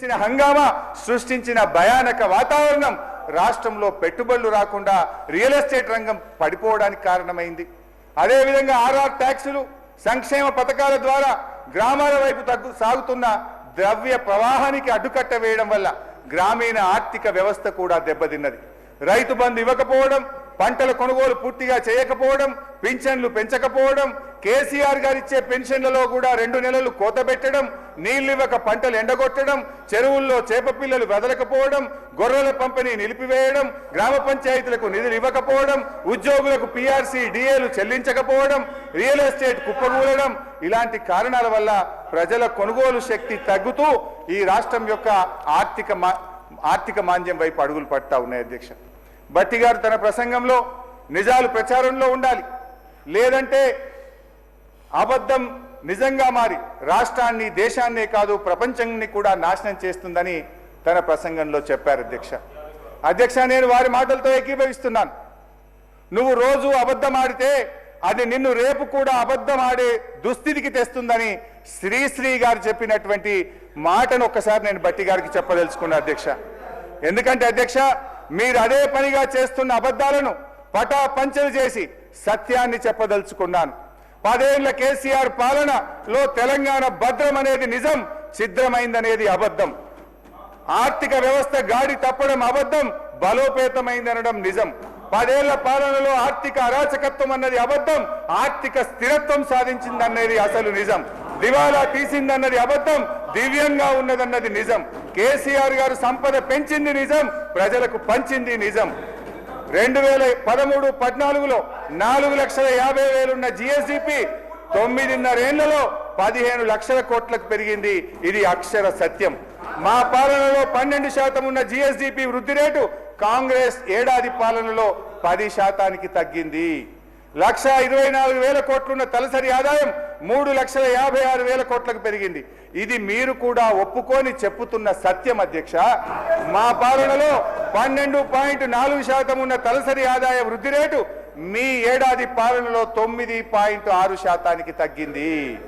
చేసిన హంగామా సృష్టించిన భయానక వాతావరణం రాష్ట్రంలో పెట్టుబడులు రాకుండా రియల్ ఎస్టేట్ రంగం పడిపోవడానికి కారణమైంది. అదేవిధంగా ఆర్ఆర్ ట్యాక్సులు సంక్షేమ పథకాల ద్వారా గ్రామాల వైపు తగ్గు సాగుతున్న ద్రవ్య ప్రవాహానికి అడ్డుకట్ట వేయడం వల్ల గ్రామీణ ఆర్థిక వ్యవస్థ కూడా దెబ్బతిన్నది. రైతు బంధు ఇవ్వకపోవడం పంటల కొనుగోలు పూర్తిగా చేయకపోవడం పింఛన్లు పెంచకపోవడం కేసీఆర్ గారు ఇచ్చే పెన్షన్లలో కూడా రెండు నెలలు కోత పెట్టడం నీళ్ళు ఇవ్వక పంటలు ఎండగొట్టడం చెరువుల్లో చేప పిల్లలు వెదలకపోవడం గొర్రెల పంపిణీ నిలిపివేయడం గ్రామ పంచాయతీలకు నిధులు ఇవ్వకపోవడం ఉద్యోగులకు పీఆర్సీ డిఏలు చెల్లించకపోవడం రియల్ ఎస్టేట్ కుప్పగూలడం ఇలాంటి కారణాల వల్ల ప్రజల కొనుగోలు శక్తి తగ్గుతూ ఈ రాష్ట్రం యొక్క ఆర్థిక మా ఆర్థిక మాంద్యం వైపు అడుగులు పడతా ఉన్నాయి అధ్యక్ష. భట్టి గారు తన ప్రసంగంలో నిజాలు ప్రచారంలో ఉండాలి. లేదంటే అబద్ధం నిజంగా మారి రాష్ట్రాన్ని దేశాన్నే కాదు ప్రపంచాన్ని కూడా నాశనం చేస్తుందని తన ప్రసంగంలో చెప్పారు అధ్యక్ష. అధ్యక్ష నేను వారి మాటలతో ఏకీభవిస్తున్నాను. నువ్వు రోజు అబద్ధం ఆడితే అది నిన్ను రేపు కూడా అబద్ధం ఆడే దుస్థితికి తెస్తుందని శ్రీశ్రీ గారు చెప్పినటువంటి మాటను ఒక్కసారి నేను బట్టి గారికి చెప్పదలుచుకున్నా అధ్యక్ష. ఎందుకంటే అధ్యక్ష మీరు అదే పనిగా చేస్తున్న అబద్ధాలను పటా పంచలు చేసి సత్యాన్ని చెప్పదలుచుకున్నాను. పదేళ్ళ కేసీఆర్ పాలనలో తెలంగాణ భద్రం అనేది నిజం ఛిద్రమైందనేది అబద్ధం. ఆర్థిక వ్యవస్థ గాడి తప్పడం అబద్ధం బలోపేతమైందనడం నిజం. పదేళ్ళ పాలనలో ఆర్థిక అరాచకత్వం అన్నది అబద్ధం ఆర్థిక స్థిరత్వం సాధించిందన్నది అసలు నిజం. దివాలా తీసిందన్నది అబద్ధం దివ్యంగా ఉన్నదన్నది నిజం. కేసీఆర్ గారు సంపద పెంచింది నిజం ప్రజలకు పంచింది నిజం. రెండు వేల పదమూడు పద్నాలుగులో నాలుగు లక్షల యాభై వేలున్న జిఎస్డిపి తొమ్మిదిన్నరేళ్ళలో పదిహేను లక్షల కోట్లకు పెరిగింది. ఇది అక్షర సత్యం. మా పాలనలో పన్నెండు శాతం ఉన్న జిఎస్డిపి వృద్ధి రేటు కాంగ్రెస్ ఏడాది పాలనలో పది శాతానికి తగ్గింది. లక్ష ఇరవై నాలుగు వేల కోట్లున్న తలసరి ఆదాయం మూడు లక్షల యాభై ఆరు వేల కోట్లకు పెరిగింది. ఇది మీరు కూడా ఒప్పుకొని చెప్పుతున్న సత్యం అధ్యక్ష. మా పాలనలో పన్నెండు పాయింట్ నాలుగు శాతం ఉన్న తలసరి ఆదాయ వృద్ధి రేటు మీ ఏడాది పాలనలో తొమ్మిది పాయింట్ ఆరు శాతానికి తగ్గింది.